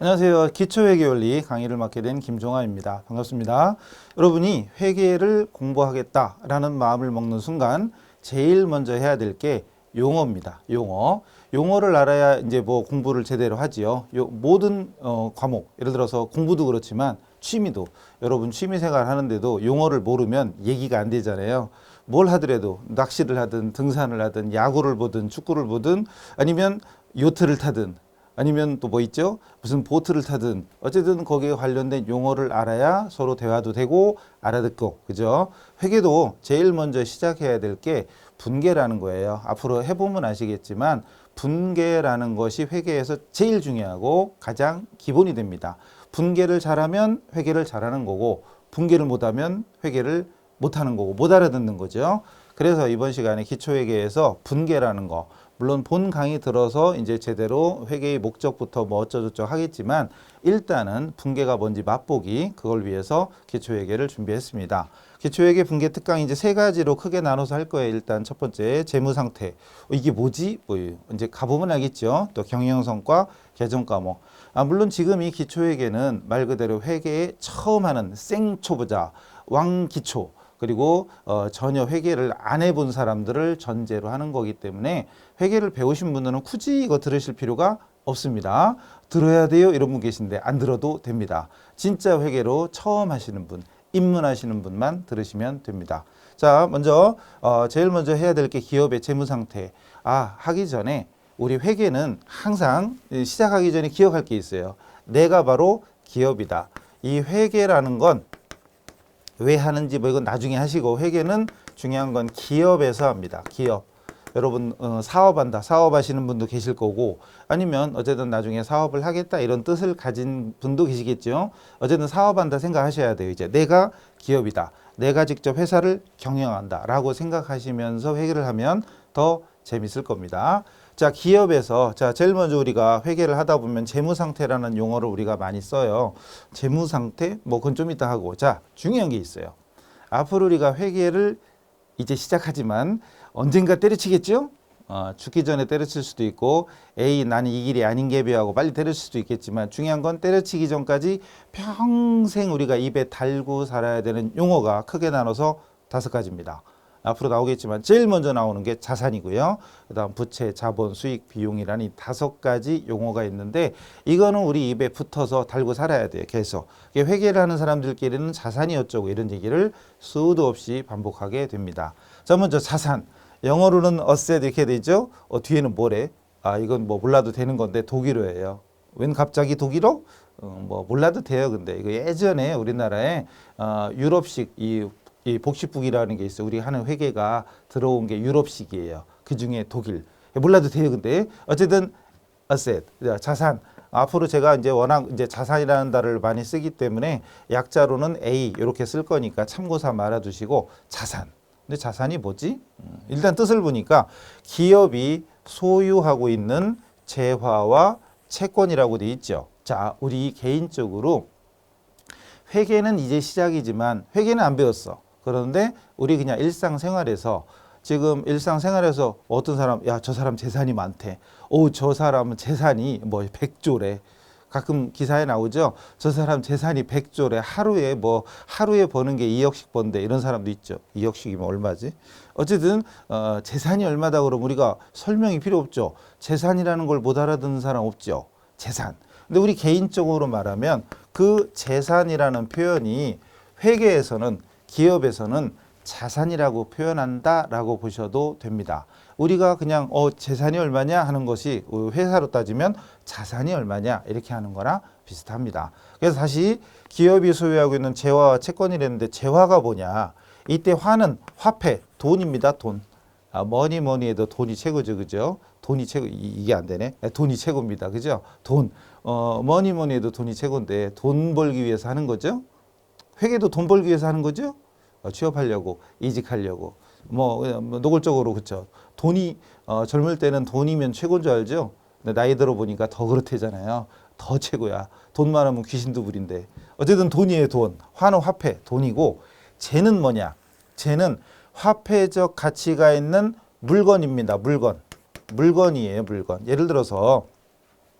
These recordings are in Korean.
안녕하세요. 기초회계원리 강의를 맡게 된 김종환입니다. 반갑습니다. 여러분이 회계를 공부하겠다라는 마음을 먹는 순간 제일 먼저 해야 될 게 용어입니다. 용어. 용어를 알아야 이제 뭐 공부를 제대로 하지요. 요 모든 어, 과목, 예를 들어서 공부도 그렇지만 취미도 여러분 취미 생활 하는데도 용어를 모르면 얘기가 안 되잖아요. 뭘 하더라도 낚시를 하든 등산을 하든 야구를 보든 축구를 보든 아니면 요트를 타든 아니면 또 뭐 있죠? 무슨 보트를 타든 어쨌든 거기에 관련된 용어를 알아야 서로 대화도 되고 알아듣고 그죠? 회계도 제일 먼저 시작해야 될 게 분계라는 거예요. 앞으로 해보면 아시겠지만 분계라는 것이 회계에서 제일 중요하고 가장 기본이 됩니다. 분계를 잘하면 회계를 잘하는 거고 분계를 못하면 회계를 못하는 거고 못 알아듣는 거죠. 그래서 이번 시간에 기초회계에서 분계라는 거 물론 본 강의 들어서 이제 제대로 회계의 목적부터 뭐 어쩌저쩌 하겠지만 일단은 분계가 뭔지 맛보기 그걸 위해서 기초회계를 준비했습니다. 기초회계 분계 특강 이제 세 가지로 크게 나눠서 할 거예요. 일단 첫 번째 재무 상태 어, 이게 뭐지? 뭐 이제 가보면 알겠죠. 또 경영 성과 개정 과목. 아 물론 지금 이 기초회계는 말 그대로 회계에 처음 하는 생초보자 왕기초 그리고 어, 전혀 회계를 안 해본 사람들을 전제로 하는 거기 때문에 회계를 배우신 분들은 굳이 이거 들으실 필요가 없습니다. 들어야 돼요 이런 분 계신데 안 들어도 됩니다. 진짜 회계로 처음 하시는 분, 입문하시는 분만 들으시면 됩니다. 자, 먼저 어, 제일 먼저 해야 될 게 기업의 재무 상태. 아 하기 전에 우리 회계는 항상 시작하기 전에 기억할 게 있어요. 내가 바로 기업이다. 이 회계라는 건 왜 하는지 뭐 이건 나중에 하시고 회계는 중요한 건 기업에서 합니다. 기업. 여러분 어, 사업한다. 사업하시는 분도 계실 거고 아니면 어쨌든 나중에 사업을 하겠다 이런 뜻을 가진 분도 계시겠죠. 어쨌든 사업한다 생각하셔야 돼요. 이제 내가 기업이다. 내가 직접 회사를 경영한다 라고 생각하시면서 회계를 하면 더 재밌을 겁니다. 자, 기업에서 자, 제일 먼저 우리가 회계를 하다 보면 재무 상태라는 용어를 우리가 많이 써요. 재무 상태 뭐 그건 좀 이따 하고. 자, 중요한 게 있어요. 앞으로 우리가 회계를 이제 시작하지만 언젠가 때려치겠죠? 어, 죽기 전에 때려칠 수도 있고 에이 나는 이 길이 아닌 게비하고 빨리 때려칠 수도 있겠지만 중요한 건 때려치기 전까지 평생 우리가 입에 달고 살아야 되는 용어가 크게 나눠서 다섯 가지입니다. 앞으로 나오겠지만 제일 먼저 나오는 게 자산이고요. 그다음 부채, 자본, 수익, 비용이라는 이 다섯 가지 용어가 있는데 이거는 우리 입에 붙어서 달고 살아야 돼요. 계속. 회계를 하는 사람들끼리는 자산이 어쩌고 이런 얘기를 수도 없이 반복하게 됩니다. 자, 먼저 자산. 영어로는 asset 이렇게 되죠. 어, 뒤에는 뭐래? 아, 이건 뭐 몰라도 되는 건데 독일어예요. 웬 갑자기 독일어? 어, 뭐 몰라도 돼요. 근데 이거 예전에 우리나라에 어, 유럽식 이, 이 복식북이라는 게 있어요. 우리 하는 회계가 들어온 게 유럽식이에요. 그 중에 독일. 몰라도 돼요. 근데 어쨌든 asset 자산. 앞으로 제가 이제 워낙 이제 자산이라는 단어를 많이 쓰기 때문에 약자로는 A 이렇게 쓸 거니까 참고삼아 알아두시고 자산. 근데 자산이 뭐지? 음, 일단 뜻을 보니까 기업이 소유하고 있는 재화와 채권이라고 돼 있죠. 자, 우리 개인적으로 회계는 이제 시작이지만 회계는 안 배웠어. 그런데 우리 그냥 일상생활에서 지금 일상생활에서 어떤 사람 야 저 사람 재산이 많대. 오 저 사람은 재산이 뭐 100조래. 가끔 기사에 나오죠. 저 사람 재산이 100조래. 하루에 뭐 하루에 버는 게 2억씩 번대. 이런 사람도 있죠. 2억씩이면 얼마지? 어쨌든 어, 재산이 얼마다 그러면 우리가 설명이 필요 없죠. 재산이라는 걸 못 알아듣는 사람 없죠. 재산. 근데 우리 개인적으로 말하면 그 재산이라는 표현이 회계에서는 기업에서는 자산이라고 표현한다라고 보셔도 됩니다. 우리가 그냥 어 재산이 얼마냐 하는 것이 회사로 따지면 자산이 얼마냐 이렇게 하는 거랑 비슷합니다. 그래서 다시 기업이 소유하고 있는 재화와 채권이랬는데 재화가 뭐냐? 이때 화는 화폐, 돈입니다. 돈. 아, 뭐니 뭐니 해도 돈이 최고죠, 그죠? 돈이 최고 이- 이게 안 되네. 네, 돈이 최고입니다, 그죠? 돈. 어, 뭐니 뭐니 해도 돈이 최고인데 돈 벌기 위해서 하는 거죠? 회계도 돈 벌기 위해서 하는 거죠? 어, 취업하려고, 이직하려고, 뭐, 어, 뭐 노골적으로 그렇죠. 돈이 어, 젊을 때는 돈이면 최고인 줄 알죠. 근데 나이 들어 보니까 더 그렇대잖아요. 더 최고야. 돈 많으면 귀신도 부린데. 어쨌든 돈이에요, 돈. 화는 화폐, 돈이고, 재는 뭐냐? 재는 화폐적 가치가 있는 물건입니다. 물건. 물건이에요, 물건. 예를 들어서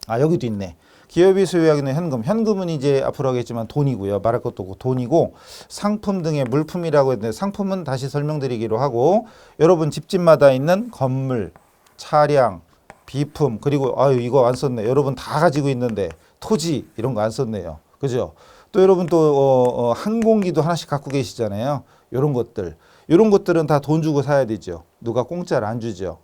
아 여기도 있네. 기업이 소유하고 있는 현금, 현금은 이제 앞으로 하겠지만 돈이고요. 말할 것도 없고 돈이고 상품 등의 물품이라고 했는데 상품은 다시 설명드리기로 하고 여러분 집집마다 있는 건물, 차량, 비품 그리고 아유 이거 안 썼네. 여러분 다 가지고 있는데 토지 이런 거 안 썼네요. 그죠? 또 여러분 또 어, 어, 항공기도 하나씩 갖고 계시잖아요. 이런 것들. 이런 것들은 다 돈 주고 사야 되죠. 누가 공짜로 안 주죠.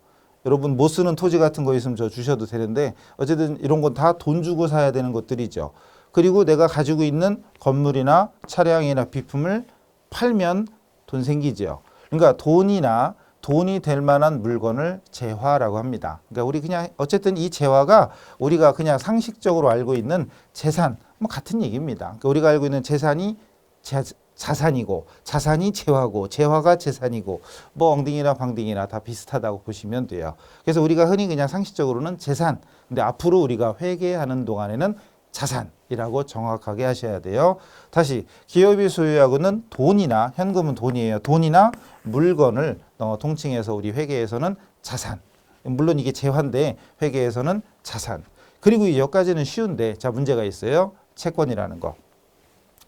여러분 못 쓰는 토지 같은 거 있으면 저 주셔도 되는데 어쨌든 이런 건 다 돈 주고 사야 되는 것들이죠. 그리고 내가 가지고 있는 건물이나 차량이나 비품을 팔면 돈 생기죠. 그러니까 돈이나 돈이 될 만한 물건을 재화라고 합니다. 그러니까 우리 그냥 어쨌든 이 재화가 우리가 그냥 상식적으로 알고 있는 재산 뭐 같은 얘기입니다. 그러니까 우리가 알고 있는 재산이 자, 자산이고 자산이 재화고 재화가 재산이고 뭐 엉덩이나 방댕이나 다 비슷하다고 보시면 돼요. 그래서 우리가 흔히 그냥 상식적으로는 재산. 근데 앞으로 우리가 회계하는 동안에는 자산이라고 정확하게 하셔야 돼요. 다시 기업이 소유하고는 돈이나 현금은 돈이에요. 돈이나 물건을 어, 통칭해서 우리 회계에서는 자산. 물론 이게 재화인데 회계에서는 자산. 그리고 이 여기까지는 쉬운데 자 문제가 있어요. 채권이라는 거.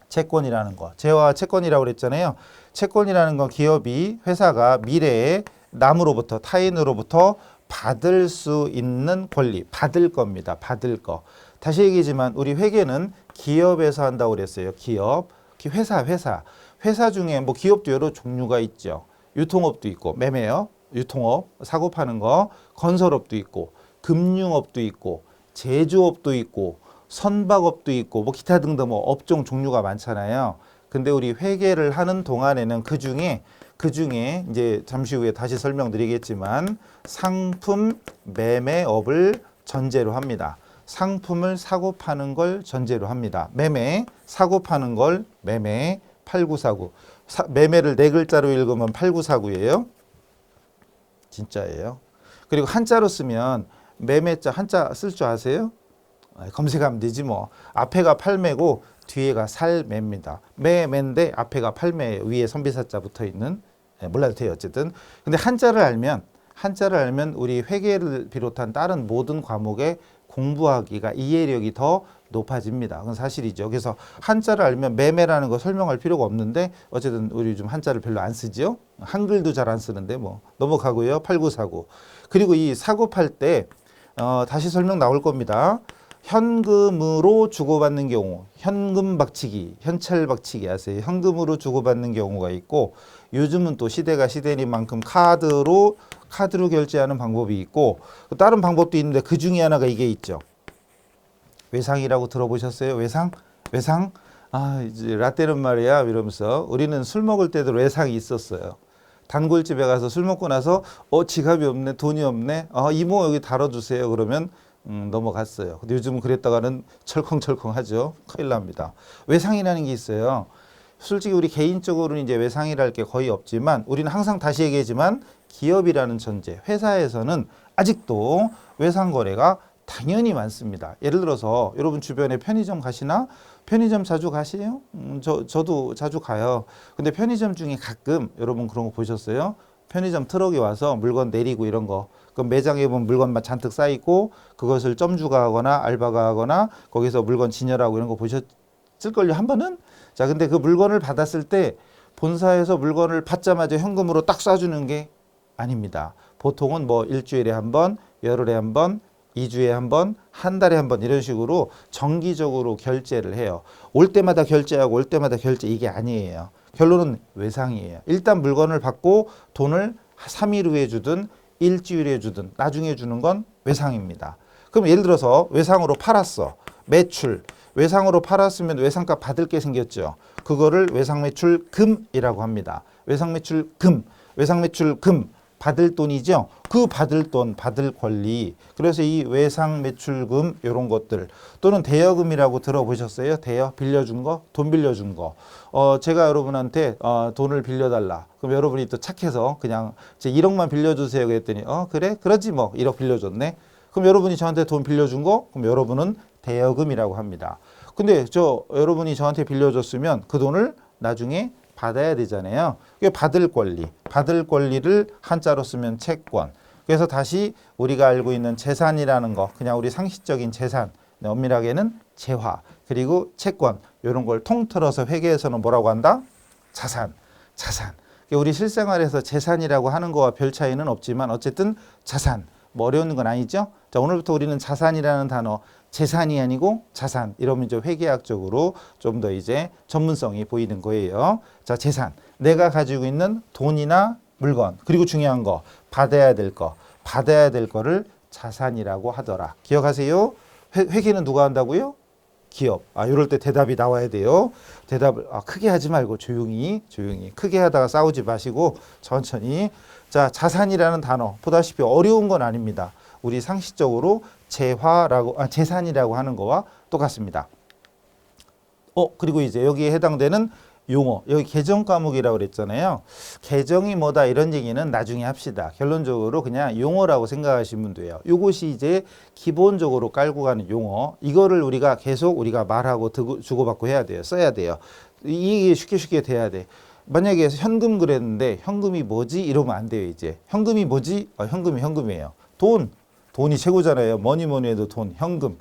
채권이라는 거. 재화 채권이라고 그랬잖아요. 채권이라는 건 기업이 회사가 미래에 남으로부터 타인으로부터 받을 수 있는 권리, 받을 겁니다. 받을 거. 다시 얘기지만 우리 회계는 기업에서 한다고 그랬어요. 기업, 기- 회사, 회사. 회사 중에 뭐 기업도 여러 종류가 있죠. 유통업도 있고 매매업, 유통업, 사고 파는 거, 건설업도 있고 금융업도 있고 제조업도 있고 선박업도 있고 뭐 기타 등등 뭐 업종 종류가 많잖아요. 근데 우리 회계를 하는 동안에는 그 중에 그 중에 이제 잠시 후에 다시 설명드리겠지만 상품 매매업을 전제로 합니다. 상품을 사고 파는 걸 전제로 합니다. 매매, 사고 파는 걸 매매, 팔구사구. 사, 매매를 네 글자로 읽으면 팔구사구예요. 진짜예요. 그리고 한자로 쓰면 매매자 한자 쓸 줄 아세요? 아, 검색하면 되지 뭐. 앞에가 팔매고 뒤에가 살매입니다. 매매인데 앞에가 팔매예요. 위에 선비사자 붙어 있는. 예, 몰라도 돼요. 어쨌든. 근데 한자를 알면 한자를 알면 우리 회계를 비롯한 다른 모든 과목에 공부하기가 이해력이 더 높아집니다. 그건 사실이죠. 그래서 한자를 알면 매매라는 거 설명할 필요가 없는데 어쨌든 우리 요즘 한자를 별로 안 쓰죠. 한글도 잘 안 쓰는데 뭐 넘어가고요. 팔구사구. 그리고 이 사고 팔때 어, 다시 설명 나올 겁니다. 현금으로 주고받는 경우, 현금 박치기, 현찰 박치기 아세요? 현금으로 주고받는 경우가 있고 요즘은 또 시대가 시대니만큼 카드로 카드로 결제하는 방법이 있고 다른 방법도 있는데 그 중에 하나가 이게 있죠. 외상이라고 들어보셨어요? 외상? 외상? 아, 이제 라떼는 말이야 이러면서 우리는 술 먹을 때도 외상이 있었어요. 단골집에 가서 술 먹고 나서 어 지갑이 없네 돈이 없네 어 이모 여기 달아주세요 그러면 음, 넘어갔어요. 근데 요즘은 그랬다가는 철컹철컹하죠. 큰일 납니다. 외상이라는 게 있어요. 솔직히 우리 개인적으로는 이제 외상이랄 게 거의 없지만 우리는 항상 다시 얘기하지만 기업이라는 전제, 회사에서는 아직도 외상 거래가 당연히 많습니다. 예를 들어서 여러분 주변에 편의점 가시나? 편의점 자주 가시요? 음, 저, 저도 자주 가요. 근데 편의점 중에 가끔 여러분 그런 거 보셨어요? 편의점 트럭이 와서 물건 내리고 이런 거. 그럼 매장에 보면 물건만 잔뜩 쌓이고 그것을 점주가 하거나 알바가 하거나 거기서 물건 진열하고 이런 거 보셨을걸요? 한 번은? 자, 근데 그 물건을 받았을 때 본사에서 물건을 받자마자 현금으로 딱 쏴주는 게 아닙니다. 보통은 뭐 일주일에 한 번, 열흘에 한 번, 2주에 한 번, 한 달에 한 번 이런 식으로 정기적으로 결제를 해요. 올 때마다 결제하고 올 때마다 결제 이게 아니에요. 결론은 외상이에요. 일단 물건을 받고 돈을 3일 후에 주든 일주일에 주든 나중에 주는 건 외상입니다. 그럼 예를 들어서 외상으로 팔았어. 매출. 외상으로 팔았으면 외상값 받을 게 생겼죠. 그거를 외상 매출 금이라고 합니다. 외상 매출 금. 외상 매출 금. 받을 돈이죠. 그 받을 돈, 받을 권리. 그래서 이 외상 매출금 이런 것들 또는 대여금이라고 들어보셨어요? 대여 빌려준 거, 돈 빌려준 거. 어 제가 여러분한테 어, 돈을 빌려달라. 그럼 여러분이 또 착해서 그냥 제 1억만 빌려주세요. 그랬더니 어 그래 그러지 뭐 1억 빌려줬네. 그럼 여러분이 저한테 돈 빌려준 거, 그럼 여러분은 대여금이라고 합니다. 근데 저 여러분이 저한테 빌려줬으면 그 돈을 나중에 받아야 되잖아요. 그게 받을 권리, 받을 권리를 한자로 쓰면 채권. 그래서 다시 우리가 알고 있는 재산이라는 거, 그냥 우리 상식적인 재산, 네, 엄밀하게는 재화 그리고 채권 이런 걸 통틀어서 회계에서는 뭐라고 한다? 자산, 자산. 우리 실생활에서 재산이라고 하는 거와 별 차이는 없지만 어쨌든 자산. 뭐 어려운 건 아니죠? 자, 오늘부터 우리는 자산이라는 단어, 재산이 아니고 자산. 이러면 이제 회계학적으로 좀 더 이제 전문성이 보이는 거예요. 자, 재산. 내가 가지고 있는 돈이나 물건, 그리고 중요한 거, 받아야 될 거, 받아야 될 거를 자산이라고 하더라. 기억하세요? 회, 회계는 누가 한다고요? 기업. 아, 이럴 때 대답이 나와야 돼요. 대답을 아, 크게 하지 말고 조용히, 조용히. 크게 하다가 싸우지 마시고 천천히. 자, 자산이라는 단어 보다시피 어려운 건 아닙니다. 우리 상식적으로 재화라고 아, 재산이라고 하는 거와 똑같습니다. 어, 그리고 이제 여기에 해당되는 용어. 여기 개정 과목이라고 그랬잖아요. 개정이 뭐다 이런 얘기는 나중에 합시다. 결론적으로 그냥 용어라고 생각하시면 돼요. 요것이 이제 기본적으로 깔고 가는 용어. 이거를 우리가 계속 우리가 말하고 주고받고 해야 돼요. 써야 돼요. 이게 쉽게 쉽게 돼야 돼. 만약에 현금 그랬는데 현금이 뭐지? 이러면 안 돼요, 이제. 현금이 뭐지? 어, 현금이 현금이에요. 돈. 돈이 최고잖아요. 뭐니 뭐니 해도 돈, 현금.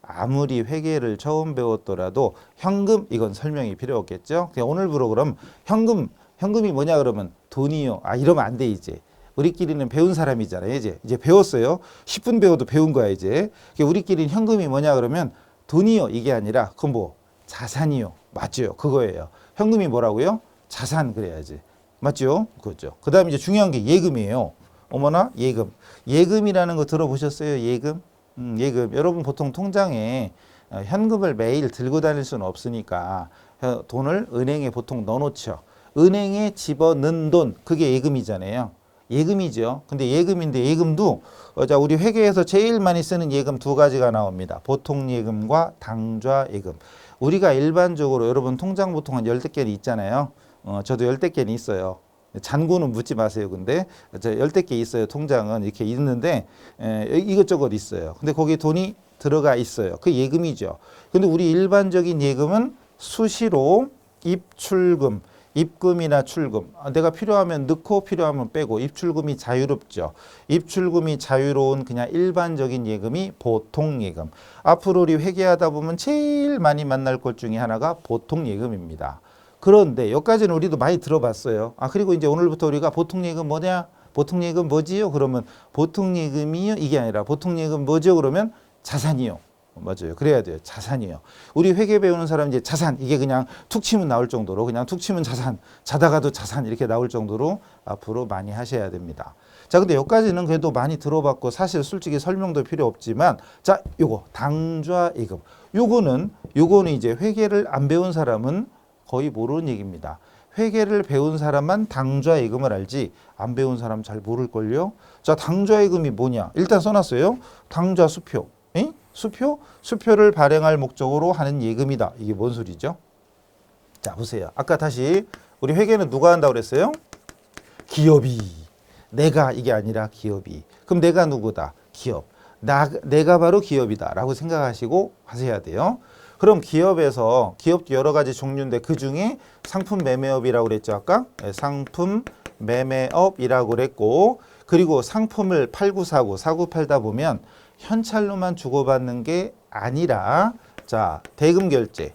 아무리 회계를 처음 배웠더라도 현금 이건 설명이 필요 없겠죠. 오늘부로 그럼 현금 현금이 뭐냐 그러면 돈이요. 아 이러면 안 돼 이제. 우리끼리는 배운 사람이잖아요. 이제 이제 배웠어요. 10분 배워도 배운 거야 이제. 그러니까 우리끼리는 현금이 뭐냐 그러면 돈이요 이게 아니라 그건 뭐 자산이요. 맞죠? 그거예요. 현금이 뭐라고요? 자산 그래야지. 맞죠? 그렇죠. 그다음에 이제 중요한 게 예금이에요. 어머나 예금. 예금이라는 거 들어보셨어요? 예금? 음, 예금. 여러분 보통 통장에 어, 현금을 매일 들고 다닐 수는 없으니까 어, 돈을 은행에 보통 넣어놓죠. 은행에 집어넣은 돈 그게 예금이잖아요. 예금이죠. 근데 예금인데 예금도 어, 자 우리 회계에서 제일 많이 쓰는 예금 두 가지가 나옵니다. 보통 예금과 당좌 예금. 우리가 일반적으로 여러분 통장 보통 한 열댓 개는 있잖아요. 어, 저도 열댓 개는 있어요. 잔고는 묻지 마세요. 근데 저 열댓 개 있어요. 통장은 이렇게 있는데 에, 이것저것 있어요. 근데 거기에 돈이 들어가 있어요. 그 예금이죠. 근데 우리 일반적인 예금은 수시로 입출금, 입금이나 출금. 아, 내가 필요하면 넣고 필요하면 빼고 입출금이 자유롭죠. 입출금이 자유로운 그냥 일반적인 예금이 보통 예금. 앞으로 우리 회계하다 보면 제일 많이 만날 것 중에 하나가 보통 예금입니다. 그런데 여기까지는 우리도 많이 들어봤어요. 아 그리고 이제 오늘부터 우리가 보통 예금 뭐냐? 보통 예금 뭐지요? 그러면 보통 예금이요? 이게 아니라 보통 예금 뭐죠? 그러면 자산이요. 맞아요. 그래야 돼요. 자산이요. 우리 회계 배우는 사람 이제 자산 이게 그냥 툭 치면 나올 정도로 그냥 툭 치면 자산 자다가도 자산 이렇게 나올 정도로 앞으로 많이 하셔야 됩니다. 자, 근데 여기까지는 그래도 많이 들어봤고 사실 솔직히 설명도 필요 없지만 자, 요거 당좌 예금. 요거는 요거는 이제 회계를 안 배운 사람은 거의 모르는 얘기입니다. 회계를 배운 사람만 당좌 예금을 알지 안 배운 사람 잘 모를걸요. 자, 당좌 예금이 뭐냐? 일단 써놨어요. 당좌 수표. 에? 수표? 수표를 발행할 목적으로 하는 예금이다. 이게 뭔 소리죠? 자, 보세요. 아까 다시 우리 회계는 누가 한다고 그랬어요? 기업이. 내가 이게 아니라 기업이. 그럼 내가 누구다? 기업. 나, 내가 바로 기업이다 라고 생각하시고 하셔야 돼요. 그럼 기업에서 기업도 여러 가지 종류인데 그 중에 상품 매매업이라고 그랬죠 아까? 네, 상품 매매업이라고 그랬고 그리고 상품을 팔고 사고 사고 팔다 보면 현찰로만 주고받는 게 아니라 자 대금 결제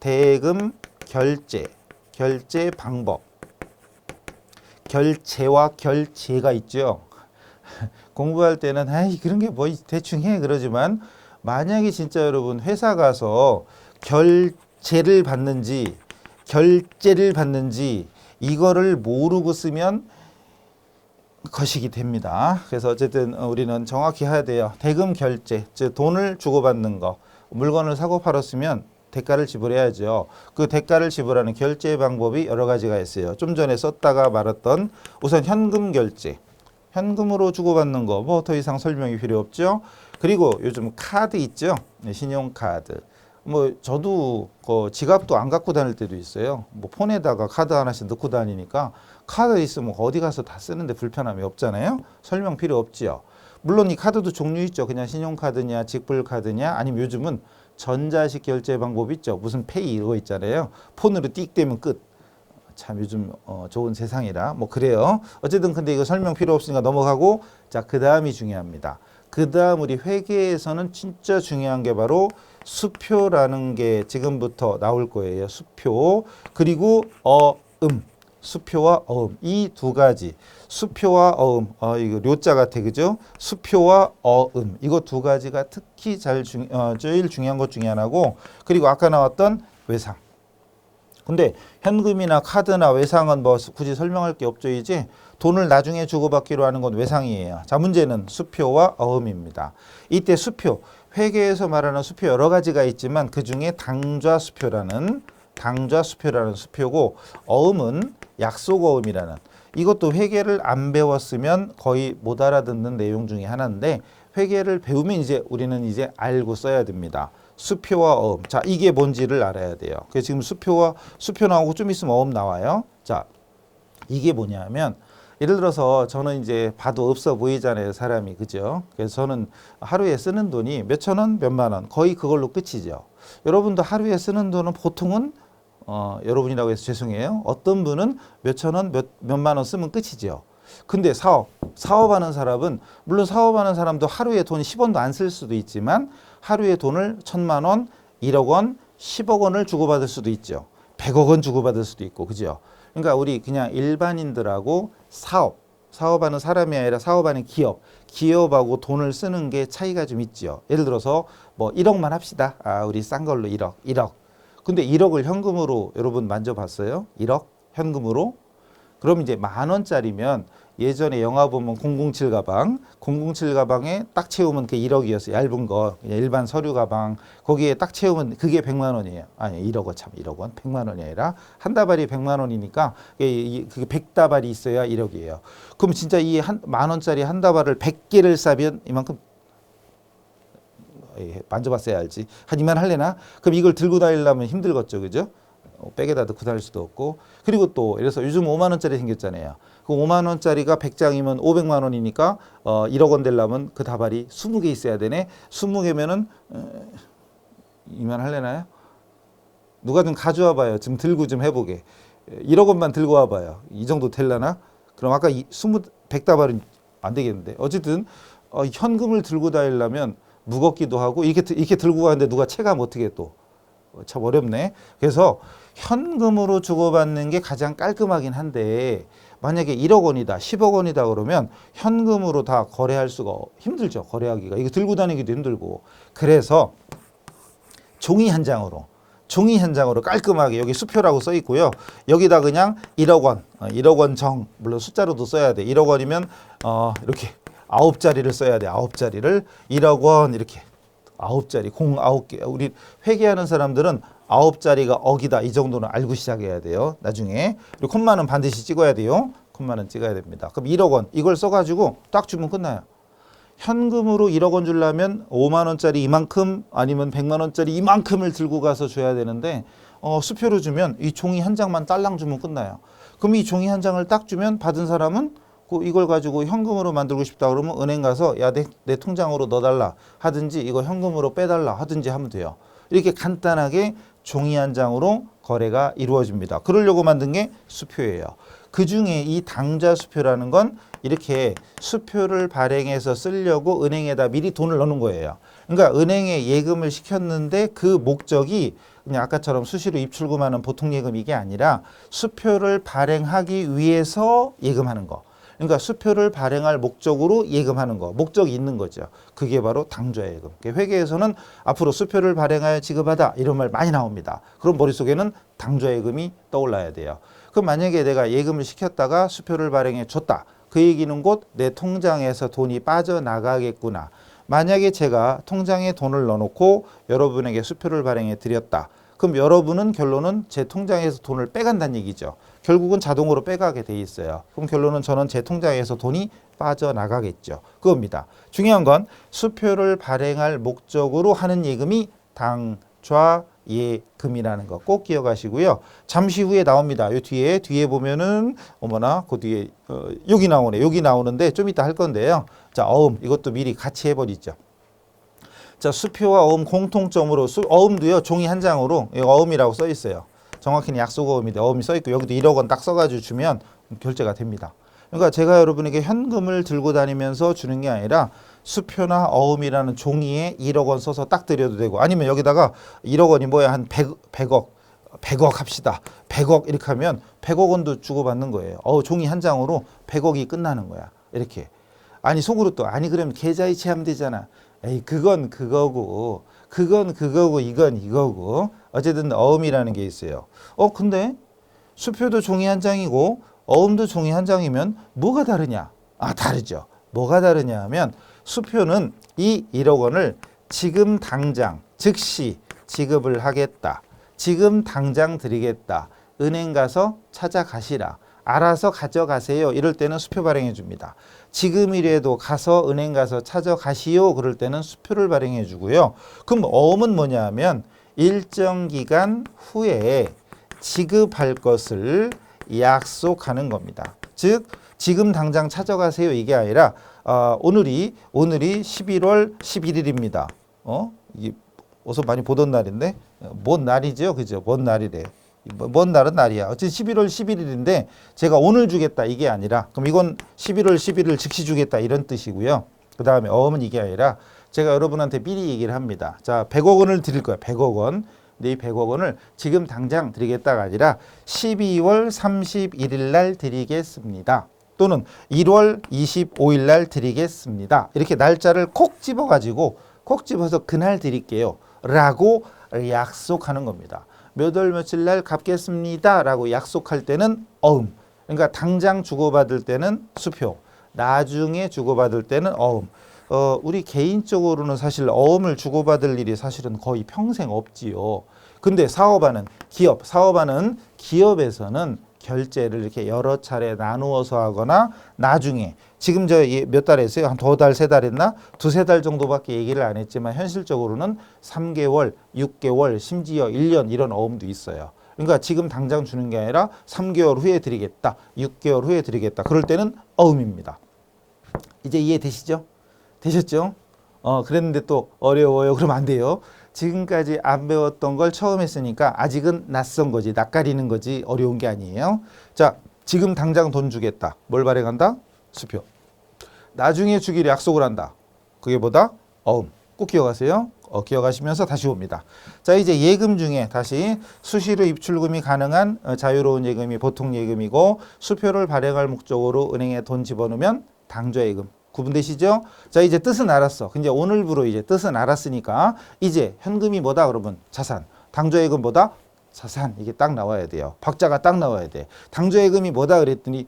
대금 결제 결제 방법. 결제와 결제가 있죠. 공부할 때는 아이 그런 게 뭐 대충 해 그러지만 만약에 진짜 여러분 회사 가서 결제를 받는지 결제를 받는지 이거를 모르고 쓰면 거식이 됩니다. 그래서 어쨌든 우리는 정확히 해야 돼요. 대금 결제, 즉 돈을 주고받는 거, 물건을 사고 팔았으면 대가를 지불해야죠. 그 대가를 지불하는 결제 방법이 여러 가지가 있어요. 좀 전에 썼다가 말았던 우선 현금 결제. 현금으로 주고받는 거 뭐 더 이상 설명이 필요 없죠. 그리고 요즘 카드 있죠. 네, 신용카드. 뭐 저도 그 지갑도 안 갖고 다닐 때도 있어요. 뭐 폰에다가 카드 하나씩 넣고 다니니까 카드 있으면 어디 가서 다 쓰는데 불편함이 없잖아요. 설명 필요 없지요. 물론 이 카드도 종류 있죠. 그냥 신용카드냐, 직불카드냐, 아니면 요즘은 전자식 결제 방법 있죠. 무슨 페이 이거 있잖아요. 폰으로 띡 되면 끝. 참 요즘 어, 좋은 세상이라 뭐 그래요. 어쨌든 근데 이거 설명 필요 없으니까 넘어가고 자 그 다음이 중요합니다. 그 다음 우리 회계에서는 진짜 중요한 게 바로 수표라는 게 지금부터 나올 거예요. 수표. 그리고 어음 수표와 어음. 이 두 가지. 수표와 어음. 어 이거 료자 같아 그죠? 수표와 어음. 이거 두 가지가 특히 잘 중, 어, 제일 중요한 것 중에 하나고 그리고 아까 나왔던 외상. 근데 현금이나 카드나 외상은 뭐 굳이 설명할 게 없죠 이제 돈을 나중에 주고받기로 하는 건 외상이에요. 자 문제는 수표와 어음입니다. 이때 수표 회계에서 말하는 수표 여러 가지가 있지만 그 중에 당좌 수표라는 당좌 수표라는 수표고 어음은 약속 어음이라는 이것도 회계를 안 배웠으면 거의 못 알아듣는 내용 중에 하나인데 회계를 배우면 이제 우리는 이제 알고 써야 됩니다. 수표와 어음. 자, 이게 뭔지를 알아야 돼요. 그래서 지금 수표와 수표 나오고 좀 있으면 어음 나와요. 자, 이게 뭐냐면 예를 들어서 저는 이제 봐도 없어 보이잖아요, 사람이. 그죠? 그래서 저는 하루에 쓰는 돈이 몇천 원, 몇만 원. 거의 그걸로 끝이죠. 여러분도 하루에 쓰는 돈은 보통은 어, 여러분이라고 해서 죄송해요. 어떤 분은 몇천 원, 몇, 몇만 원 쓰면 끝이죠. 근데 사업, 사업하는 사람은 물론 사업하는 사람도 하루에 돈 10원도 안 쓸 수도 있지만 하루에 돈을 천만 원, 1억 원, 10억 원을 주고받을 수도 있죠. 100억 원 주고받을 수도 있고, 그죠? 그러니까 우리 그냥 일반인들하고 사업, 사업하는 사람이 아니라 사업하는 기업, 기업하고 돈을 쓰는 게 차이가 좀 있죠. 예를 들어서 뭐 1억만 합시다. 아, 우리 싼 걸로 1억, 1억. 근데 1억을 현금으로 여러분 만져봤어요? 1억 현금으로? 그럼 이제 만 원짜리면 예전에 영화 보면 007 가방, 007 가방에 딱 채우면 그게 1억이었어요. 얇은 거, 그냥 일반 서류 가방. 거기에 딱 채우면 그게 100만 원이에요. 아니, 1억 참 1억 원. 100만 원이 아니라 한 다발이 100만 원이니까 그게 100다발이 있어야 1억이에요. 그럼 진짜 이한만 원짜리 한 다발을 100개를 싸면 이만큼 예, 만져봤어야 알지. 한 이만 할래나? 그럼 이걸 들고 다니려면 힘들겠죠, 그죠? 어, 백에다 넣고 다닐 수도 없고. 그리고 또, 이래서 요즘 5만 원짜리 생겼잖아요. 그 5만 원짜리가 100장이면 500만 원이니까 어, 1억 원 되려면 그 다발이 20개 있어야 되네. 20개면은 어, 이만 할래나요? 누가 좀 가져와 봐요. 좀 들고 좀 해보게. 1억 원만 들고 와봐요. 이 정도 될라나? 그럼 아까 이 20, 100다발은 안 되겠는데. 어쨌든 어, 현금을 들고 다니려면 무겁기도 하고 이렇게 이렇게 들고 가는데 누가 체감 어떻게 또 참 어렵네. 그래서 현금으로 주고받는 게 가장 깔끔하긴 한데 만약에 1억 원이다, 10억 원이다 그러면 현금으로 다 거래할 수가 힘들죠. 거래하기가 이거 들고 다니기도 힘들고 그래서 종이 한 장으로 종이 한 장으로 깔끔하게 여기 수표라고 써 있고요. 여기다 그냥 1억 원, 어, 1억 원 정, 물론 숫자로도 써야 돼. 1억 원이면 어, 이렇게 아홉 자리를 써야 돼. 아홉 자리를 1억 원 이렇게 아홉 자리 공 아홉 개. 우리 회계하는 사람들은 아홉 자리가 억이다 이 정도는 알고 시작해야 돼요. 나중에 그리고 콤마는 반드시 찍어야 돼요. 콤마는 찍어야 됩니다. 그럼 1억 원 이걸 써가지고 딱 주면 끝나요. 현금으로 1억 원 주려면 5만 원짜리 이만큼 아니면 100만 원짜리 이만큼을 들고 가서 줘야 되는데 어, 수표로 주면 이 종이 한 장만 딸랑 주면 끝나요. 그럼 이 종이 한 장을 딱 주면 받은 사람은 그 이걸 가지고 현금으로 만들고 싶다 그러면 은행 가서 야 내 내 통장으로 넣어달라 하든지 이거 현금으로 빼달라 하든지 하면 돼요. 이렇게 간단하게 종이 한 장으로 거래가 이루어집니다. 그러려고 만든 게 수표예요. 그 중에 이 당좌 수표라는 건 이렇게 수표를 발행해서 쓰려고 은행에다 미리 돈을 넣는 거예요. 그러니까 은행에 예금을 시켰는데 그 목적이 그냥 아까처럼 수시로 입출금하는 보통 예금 이게 아니라 수표를 발행하기 위해서 예금하는 거. 그러니까 수표를 발행할 목적으로 예금하는 거, 목적이 있는 거죠. 그게 바로 당좌 예금. 회계에서는 앞으로 수표를 발행하여 지급하다 이런 말 많이 나옵니다. 그럼 머릿속에는 당좌 예금이 떠올라야 돼요. 그럼 만약에 내가 예금을 시켰다가 수표를 발행해 줬다. 그 얘기는 곧 내 통장에서 돈이 빠져나가겠구나. 만약에 제가 통장에 돈을 넣어놓고 여러분에게 수표를 발행해 드렸다. 그럼 여러분은 결론은 제 통장에서 돈을 빼간다는 얘기죠. 결국은 자동으로 빼가게 돼 있어요. 그럼 결론은 저는 제 통장에서 돈이 빠져나가겠죠. 그겁니다. 중요한 건 수표를 발행할 목적으로 하는 예금이 당좌 예금이라는 거 꼭 기억하시고요. 잠시 후에 나옵니다. 요 뒤에 뒤에 보면은 어머나 그 뒤에 어, 여기 나오네. 여기 나오는데 좀 이따 할 건데요. 자 어음 이것도 미리 같이 해버리죠. 자 수표와 어음 공통점으로 수, 어음도요 종이 한 장으로 이 어음이라고 써 있어요. 정확히는 약속 어음인데 어음이 써 있고 여기도 1억 원 딱 써가지고 주면 결제가 됩니다. 그러니까 제가 여러분에게 현금을 들고 다니면서 주는 게 아니라 수표나 어음이라는 종이에 1억 원 써서 딱 드려도 되고 아니면 여기다가 1억 원이 뭐야 한 100, 100억 100억 합시다. 100억 이렇게 하면 100억 원도 주고받는 거예요. 어, 종이 한 장으로 100억이 끝나는 거야. 이렇게. 아니 속으로 또 아니 그러면 계좌이체 하면 되잖아. 에이 그건 그거고 그건 그거고 이건 이거고 어쨌든 어음이라는 게 있어요. 어 근데 수표도 종이 한 장이고 어음도 종이 한 장이면 뭐가 다르냐? 아 다르죠. 뭐가 다르냐 하면 수표는 이 1억 원을 지금 당장 즉시 지급을 하겠다. 지금 당장 드리겠다. 은행 가서 찾아가시라. 알아서 가져가세요. 이럴 때는 수표 발행해 줍니다. 지금이라도 가서 은행 가서 찾아가시오. 그럴 때는 수표를 발행해 주고요. 그럼 어음은 뭐냐 하면 일정 기간 후에 지급할 것을 약속하는 겁니다. 즉 지금 당장 찾아가세요 이게 아니라 어, 오늘이 오늘이 11월 11일입니다. 어? 이게 어서 많이 보던 날인데 어, 뭔 날이죠, 그죠? 뭔 날이래. 뭐- 뭔 날은 날이야. 어쨌든 11월 11일인데 제가 오늘 주겠다 이게 아니라 그럼 이건 11월 11일 즉시 주겠다 이런 뜻이고요. 그 다음에 어음은 이게 아니라 제가 여러분한테 미리 얘기를 합니다. 자, 100억 원을 드릴 거야. 100억 원. 근데 이 100억 원을 지금 당장 드리겠다가 아니라 12월 31일 날 드리겠습니다. 또는 1월 25일 날 드리겠습니다. 이렇게 날짜를 콕 집어 가지고 콕 집어서 그날 드릴게요. 라고 약속하는 겁니다. 몇 월 며칠 날 갚겠습니다. 라고 약속할 때는 어음. 그러니까 당장 주고받을 때는 수표. 나중에 주고받을 때는 어음. 어, 우리 개인적으로는 사실 어음을 주고받을 일이 사실은 거의 평생 없지요. 근데 사업하는 기업, 사업하는 기업에서는 결제를 이렇게 여러 차례 나누어서 하거나 나중에 지금 저 몇 달 했어요? 한 두 달, 세 달 했나? 두세 달 정도밖에 얘기를 안 했지만 현실적으로는 3개월, 6개월, 심지어 1년 이런 어음도 있어요. 그러니까 지금 당장 주는 게 아니라 3개월 후에 드리겠다. 6개월 후에 드리겠다. 그럴 때는 어음입니다. 이제 이해되시죠? 되셨죠? 어, 그랬는데 또 어려워요. 그러면 안 돼요. 지금까지 안 배웠던 걸 처음 했으니까 아직은 낯선 거지. 낯가리는 거지. 어려운 게 아니에요. 자, 지금 당장 돈 주겠다. 뭘 발행한다? 수표. 나중에 주기로 약속을 한다. 그게 뭐다? 어음. 꼭 기억하세요. 어, 기억하시면서 다시 옵니다. 자, 이제 예금 중에 다시 수시로 입출금이 가능한 어, 자유로운 예금이 보통 예금이고 수표를 발행할 목적으로 은행에 돈 집어넣으면 당좌 예금. 구분되시죠? 자, 이제 뜻은 알았어. 근데 오늘부로 이제 뜻은 알았으니까 이제 현금이 뭐다 그러면 자산. 당좌 예금 뭐다? 자산. 이게 딱 나와야 돼요. 박자가 딱 나와야 돼. 당좌 예금이 뭐다 그랬더니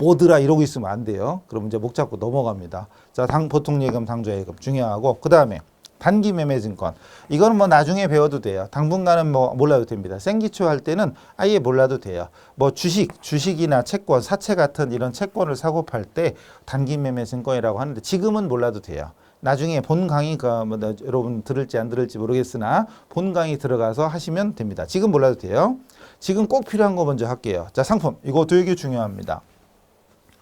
음, 뭐더라 이러고 있으면 안 돼요. 그럼 이제 목 잡고 넘어갑니다. 자, 당 보통 예금, 당좌예금 중요하고 그 다음에 단기 매매 증권. 이거는 뭐 나중에 배워도 돼요. 당분간은 뭐 몰라도 됩니다. 생기초 할 때는 아예 몰라도 돼요. 뭐 주식, 주식이나 채권, 사채 같은 이런 채권을 사고 팔 때 단기 매매 증권이라고 하는데 지금은 몰라도 돼요. 나중에 본 강의가 뭐 나- 여러분 들을지 안 들을지 모르겠으나 본 강의 들어가서 하시면 됩니다. 지금 몰라도 돼요. 지금 꼭 필요한 거 먼저 할게요. 자, 상품. 이거 되게 중요합니다.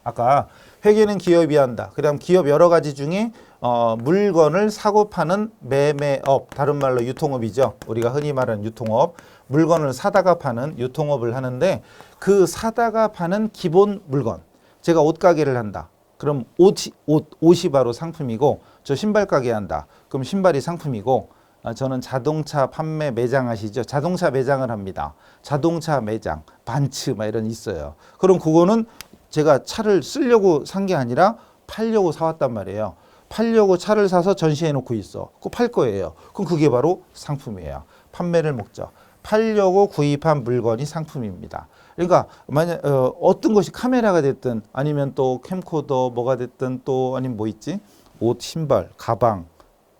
아까 회계는 기업이 한다. 그다음 기업 여러 가지 중에 어, 물건을 사고 파는 매매업, 다른 말로 유통업이죠. 우리가 흔히 말하는 유통업. 물건을 사다가 파는 유통업을 하는데 그 사다가 파는 기본 물건. 제가 옷 가게를 한다. 그럼 옷이, 옷, 옷이 바로 상품이고 저 신발 가게 한다. 그럼 신발이 상품이고 아, 저는 자동차 판매 매장 아시죠? 자동차 매장을 합니다. 자동차 매장, 반츠 막 이런 있어요. 그럼 그거는 제가 차를 쓰려고 산 게 아니라 팔려고 사왔단 말이에요. 팔려고 차를 사서 전시해 놓고 있어. 그거 팔 거예요. 그럼 그게 바로 상품이에요. 판매를 목적. 팔려고 구입한 물건이 상품입니다. 그러니까 만약 어, 어떤 것이 카메라가 됐든 아니면 또 캠코더 뭐가 됐든 또 아니면 뭐 있지? 옷, 신발, 가방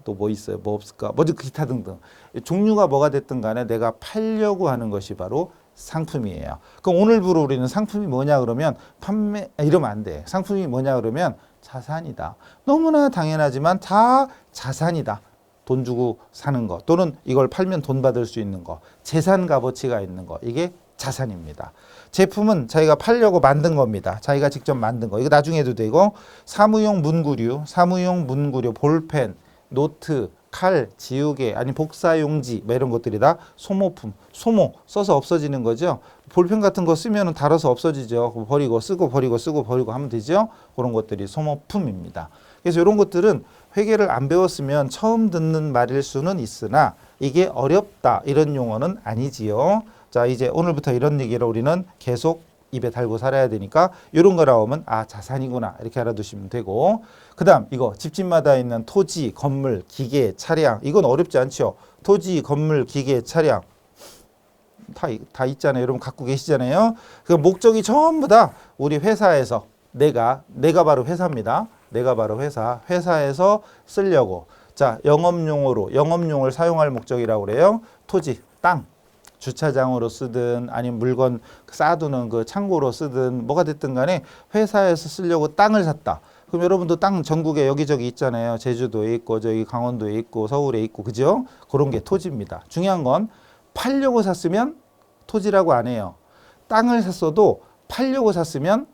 또뭐 있어요? 뭐 없을까? 뭐지 기타 등등 종류가 뭐가 됐든 간에 내가 팔려고 하는 것이 바로 상품이에요. 그럼 오늘부로 우리는 상품이 뭐냐 그러면 판매 아, 이러면 안 돼. 상품이 뭐냐 그러면 자산이다. 너무나 당연하지만 다 자산이다. 돈 주고 사는 거 또는 이걸 팔면 돈 받을 수 있는 거 재산 값어치가 있는 거 이게 자산입니다. 제품은 자기가 팔려고 만든 겁니다. 자기가 직접 만든 거. 이거 나중에 해도 되고 사무용 문구류, 사무용 문구류, 볼펜, 노트, 칼, 지우개, 아니 복사용지 뭐 이런 것들이 다 소모품, 소모 써서 없어지는 거죠. 볼펜 같은 거 쓰면은 달아서 없어지죠. 버리고 쓰고 버리고 쓰고 버리고 하면 되죠. 그런 것들이 소모품입니다. 그래서 이런 것들은 회계를 안 배웠으면 처음 듣는 말일 수는 있으나 이게 어렵다 이런 용어는 아니지요. 자 이제 오늘부터 이런 얘기를 우리는 계속 입에 달고 살아야 되니까 이런 거 나오면 아 자산이구나 이렇게 알아두시면 되고 그 다음 이거 집집마다 있는 토지, 건물, 기계, 차량 이건 어렵지 않죠. 토지, 건물, 기계, 차량 다, 이- 다 있잖아요. 여러분 갖고 계시잖아요. 그 목적이 전부 다 우리 회사에서 내가 내가 바로 회사입니다. 내가 바로 회사. 회사에서 쓰려고. 자, 영업용으로 영업용을 사용할 목적이라고 그래요. 토지, 땅. 주차장으로 쓰든 아니면 물건 쌓아두는 그 창고로 쓰든 뭐가 됐든 간에 회사에서 쓰려고 땅을 샀다. 그럼 여러분도 땅 전국에 여기저기 있잖아요. 제주도에 있고 저기 강원도에 있고 서울에 있고 그죠? 그런 게 토지입니다. 중요한 건 팔려고 샀으면 토지라고 안 해요. 땅을 샀어도 팔려고 샀으면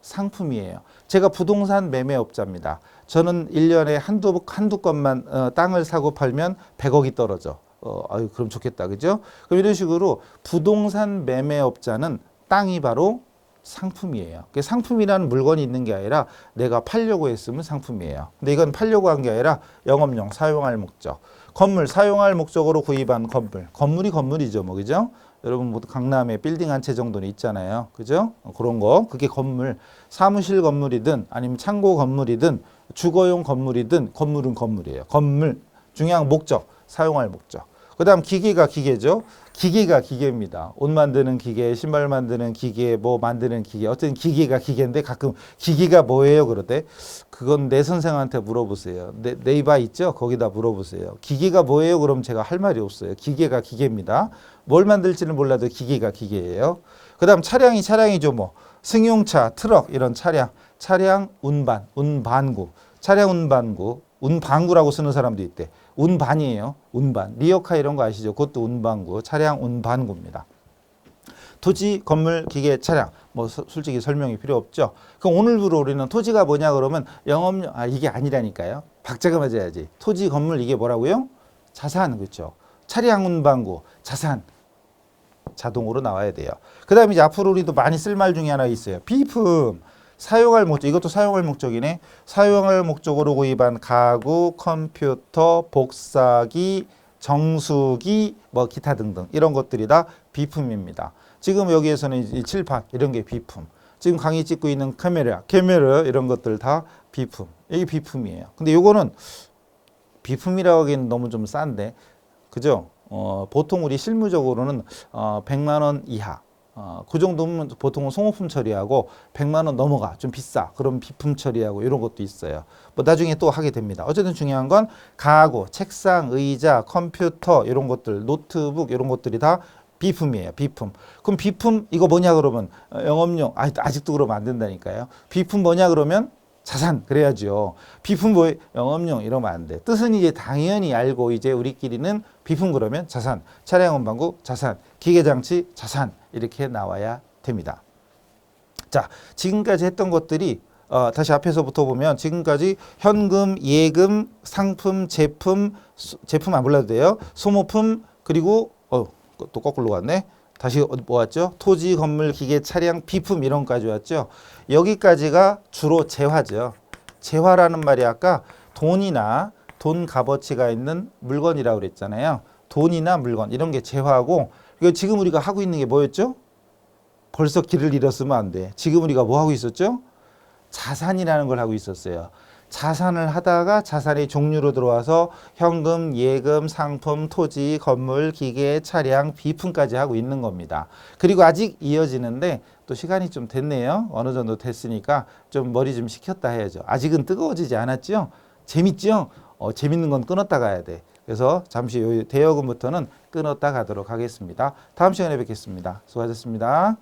상품이에요. 제가 부동산 매매업자입니다. 저는 일년에 한두, 한두 건만 어, 땅을 사고 팔면 100억이 떨어져. 어, 아유, 그럼 좋겠다. 그죠? 그럼 이런 식으로 부동산 매매업자는 땅이 바로 상품이에요. 그 상품이라는 물건이 있는 게 아니라 내가 팔려고 했으면 상품이에요. 근데 이건 팔려고 한 게 아니라 영업용 사용할 목적. 건물 사용할 목적으로 구입한 건물. 건물이 건물이죠, 뭐 그죠? 여러분 모두 강남에 빌딩 한 채 정도는 있잖아요. 그죠? 어, 그런 거. 그게 건물. 사무실 건물이든 아니면 창고 건물이든 주거용 건물이든 건물은 건물이에요. 건물. 중요한 목적. 사용할 목적. 그 다음 기계가 기계죠. 기계가 기계입니다. 옷 만드는 기계, 신발 만드는 기계, 뭐 만드는 기계. 어쨌든 기계가 기계인데 가끔 기계가 뭐예요? 그러대. 그건 내 선생한테 물어보세요. 네, 네이버 있죠? 거기다 물어보세요. 기계가 뭐예요? 그럼 제가 할 말이 없어요. 기계가 기계입니다. 뭘 만들지는 몰라도 기계가 기계예요. 그 다음 차량이 차량이죠. 뭐 승용차, 트럭 이런 차량, 차량 운반, 운반구, 차량 운반구, 운반구라고 쓰는 사람도 있대. 운반이에요. 운반. 리어카 이런 거 아시죠? 그것도 운반구, 차량 운반구입니다. 토지, 건물, 기계, 차량. 뭐 서- 솔직히 설명이 필요 없죠. 그럼 오늘부로 우리는 토지가 뭐냐 그러면 영업용 아 이게 아니라니까요. 박자가 맞아야지. 토지, 건물 이게 뭐라고요? 자산 그렇죠. 차량 운반구, 자산. 자동으로 나와야 돼요. 그 다음에 이제 앞으로 우리도 많이 쓸 말 중에 하나 있어요. 비품. 사용할 목적 이것도 사용할 목적이네. 사용할 목적으로 구입한 가구, 컴퓨터, 복사기, 정수기, 뭐 기타 등등 이런 것들이 다 비품입니다. 지금 여기에서는 이 칠판 이런 게 비품. 지금 강의 찍고 있는 카메라, 카메라 이런 것들 다 비품. 이게 비품이에요. 근데 요거는 비품이라고 하기엔 너무 좀 싼데, 그죠? 어, 보통 우리 실무적으로는 어, 100만 원 이하. 어, 그 정도면 보통은 소모품 처리하고 100만 원 넘어가 좀 비싸. 그럼 비품 처리하고 이런 것도 있어요. 뭐 나중에 또 하게 됩니다. 어쨌든 중요한 건 가구, 책상, 의자, 컴퓨터 이런 것들, 노트북 이런 것들이 다 비품이에요. 비품. 그럼 비품 이거 뭐냐 그러면 어, 영업용 아, 아직도 그러면 안 된다니까요. 비품 뭐냐 그러면 자산 그래야죠. 비품 뭐 영업용 이러면 안 돼. 뜻은 이제 당연히 알고 이제 우리끼리는 비품 그러면 자산, 차량 운반구 자산, 기계 장치 자산 이렇게 나와야 됩니다. 자, 지금까지 했던 것들이 어, 다시 앞에서부터 보면 지금까지 현금, 예금, 상품, 제품, 수- 제품 안 불러도 돼요. 소모품 그리고 어, 또 거꾸로 갔네. 다시 어- 뭐 왔죠? 토지, 건물, 기계, 차량, 비품 이런 까지 왔죠. 여기까지가 주로 재화죠. 재화라는 말이 아까 돈이나 돈 값어치가 있는 물건이라고 그랬잖아요. 돈이나 물건 이런 게 재화고 이거 지금 우리가 하고 있는 게 뭐였죠? 벌써 길을 잃었으면 안 돼. 지금 우리가 뭐 하고 있었죠? 자산이라는 걸 하고 있었어요. 자산을 하다가 자산이 종류로 들어와서 현금, 예금, 상품, 토지, 건물, 기계, 차량, 비품까지 하고 있는 겁니다. 그리고 아직 이어지는데 또 시간이 좀 됐네요. 어느 정도 됐으니까 좀 머리 좀 식혔다 해야죠. 아직은 뜨거워지지 않았죠? 재밌죠? 어, 재밌는 건 끊었다 가야 돼. 그래서 잠시 요 대여금부터는 끊었다 가도록 하겠습니다. 다음 시간에 뵙겠습니다. 수고하셨습니다.